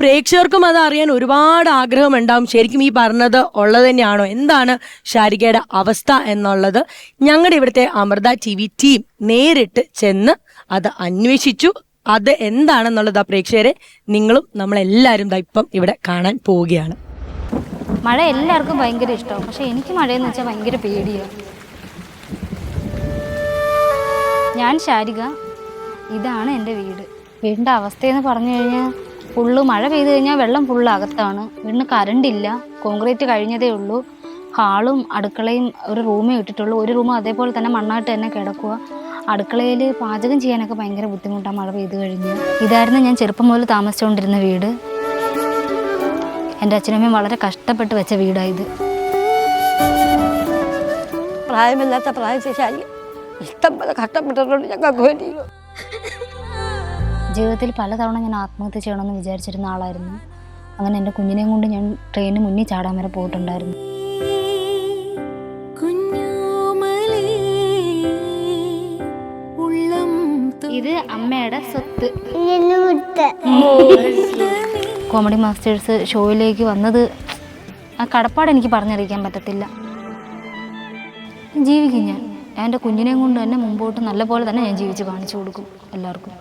പ്രേക്ഷകർക്കും അത് അറിയാൻ ഒരുപാട് ആഗ്രഹം ഉണ്ടാവും ശരിക്കും ഈ പറഞ്ഞത് ഉള്ളത് തന്നെയാണോ? എന്താണ് ഷാരികയുടെ അവസ്ഥ എന്നുള്ളത്? ഞങ്ങളുടെ ഇവിടുത്തെ അമൃത ടി വി ടീം നേരിട്ട് ചെന്ന് അത് അന്വേഷിച്ചു. അത് എന്താണെന്നുള്ളത് ആ പ്രേക്ഷകരെ നിങ്ങളും നമ്മളെല്ലാവരും ഇപ്പം ഇവിടെ കാണാൻ പോവുകയാണ്. മഴ എല്ലാവർക്കും ഭയങ്കര ഇഷ്ടമാണ്. പക്ഷെ എനിക്ക് മഴയെന്ന് വെച്ചാൽ ഭയങ്കര പേടിയാണ് ഞാൻ ശാരിക ഇതാണ് എന്റെ വീട്. വീടിന്റെ അവസ്ഥയെന്ന് പറഞ്ഞു കഴിഞ്ഞാൽ ഫുള്ള് മഴ പെയ്തു കഴിഞ്ഞാൽ വെള്ളം ഫുള്ള് അകത്താണ്. വീടിന് കരണ്ടില്ല കോൺക്രീറ്റ് കഴിഞ്ഞതേ ഉള്ളൂ. ഹാളും അടുക്കളയും ഒരു റൂമേ ഇട്ടിട്ടുള്ളൂ. ഒരു റൂം അതേപോലെ തന്നെ മണ്ണായിട്ട് തന്നെ കിടക്കുക അടുക്കളയിൽ പാചകം ചെയ്യാനൊക്കെ ഭയങ്കര ബുദ്ധിമുട്ടാണ് മഴ പെയ്തു കഴിഞ്ഞ്. ഇതായിരുന്നു ഞാൻ ചെറുപ്പം മുതൽ താമസിച്ചുകൊണ്ടിരുന്ന വീട്. എന്റെ അച്ഛനമ്മയും വളരെ കഷ്ടപ്പെട്ട് വെച്ച വീടായത് പ്രായമില്ലാത്ത പ്രായശാലി ഇഷ്ടം പോലെ കഷ്ടപ്പെട്ടിട്ടുണ്ട് ഞങ്ങൾക്ക് വേണ്ടി ജീവിതത്തിൽ പലതവണ ഞാൻ ആത്മഹത്യ ചെയ്യണമെന്ന് വിചാരിച്ചിരുന്ന ആളായിരുന്നു. അങ്ങനെ എന്റെ കുഞ്ഞിനെയും കൊണ്ട് ഞാൻ ട്രെയിനിന് മുന്നിൽ ചാടാൻ വരെ പോയിട്ടുണ്ടായിരുന്നു. ഇത് അമ്മയുടെ സ്വത്ത്. കോമഡി മാസ്റ്റേഴ്സ് ഷോയിലേക്ക് വന്നത് ആ കടപ്പാട് എനിക്ക് പറഞ്ഞറിയിക്കാൻ പറ്റത്തില്ല. ജീവിക്കും ഞാൻ. എന്റെ കുഞ്ഞിനെയും കൊണ്ട് തന്നെ മുമ്പോട്ട് നല്ല പോലെ തന്നെ ഞാൻ ജീവിച്ച് കാണിച്ചു കൊടുക്കും എല്ലാവർക്കും.